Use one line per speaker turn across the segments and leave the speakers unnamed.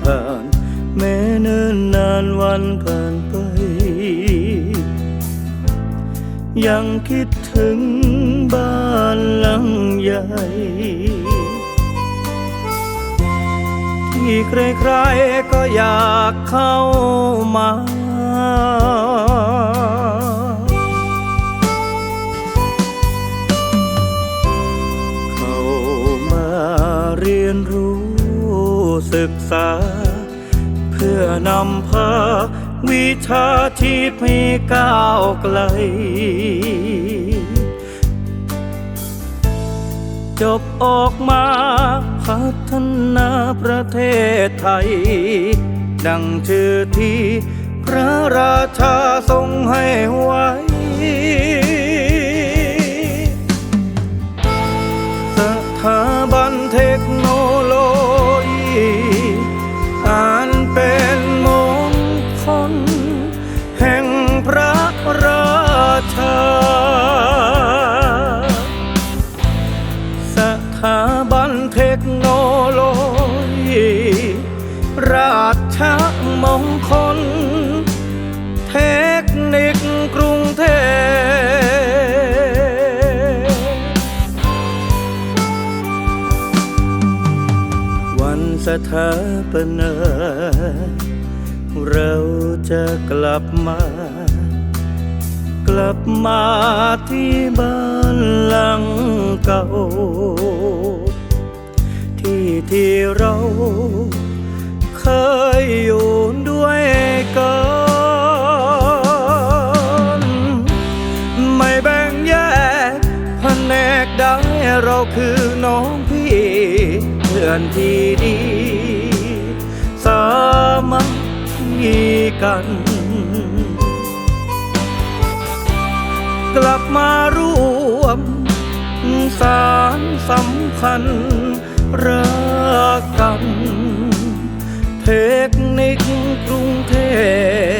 ผ่าน แม้เนิ่นนานวันผ่านไป ยังคิดถึงบ้านหลังใหญ่ ที่ใครๆก็อยากเข้ามา ศึกษา เพื่อนำพาวิชาชีพให้ก้าวไกล จบออกมาพัฒนาประเทศไทย ดังชื่อที่พระราชาทรงให้ไว้ ราชมงคล เทคนิคกรุงเทพวันสถาปนาเราจะกลับมา กลับมาที่บ้านหลังเก่า ที่ที่เรา เคยอยู่ด้วยกันไม่แบ่งแยกแผนกได้เราคือน้องพี่เพื่อนที่ดี สามัคคีกันกลับมาร่วม สารสัมพันธ์รักกัน เทคนิคกรุงเทพ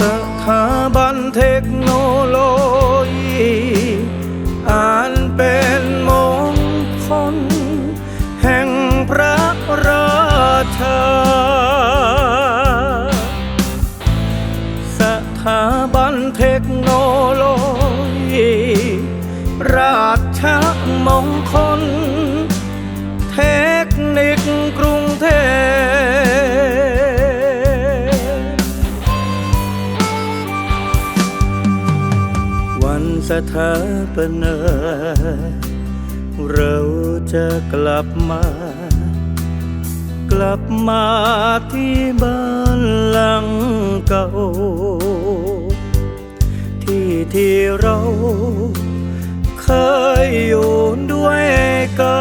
สถาบันเทคโนโลยีอันเป็นมงคลแห่งพระราชา สถาบันเทคโนโลยี ราชมงคล เทคนิค สถาปนาเราจะกลับมา กลับมาที่บ้านหลังเก่า ที่ที่เราเคยอยู่ด้วยกั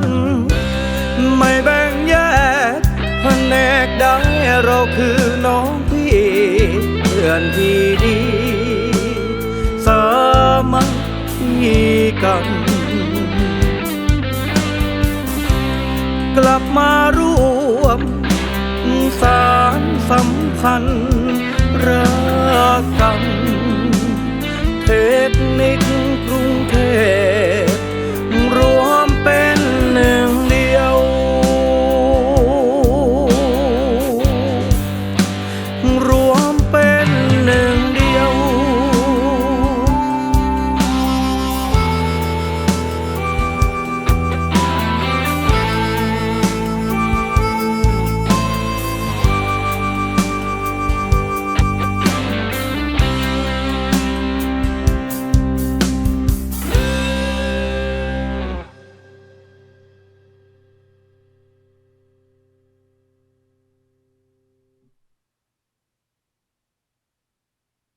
นไม่แบ่งแยกแผนกได้เราคือน้องพี่เพื่อนที่ กัน กลับมาร่วม สารสัมพันธ์รักกัน เทคนิคกรุงเทพ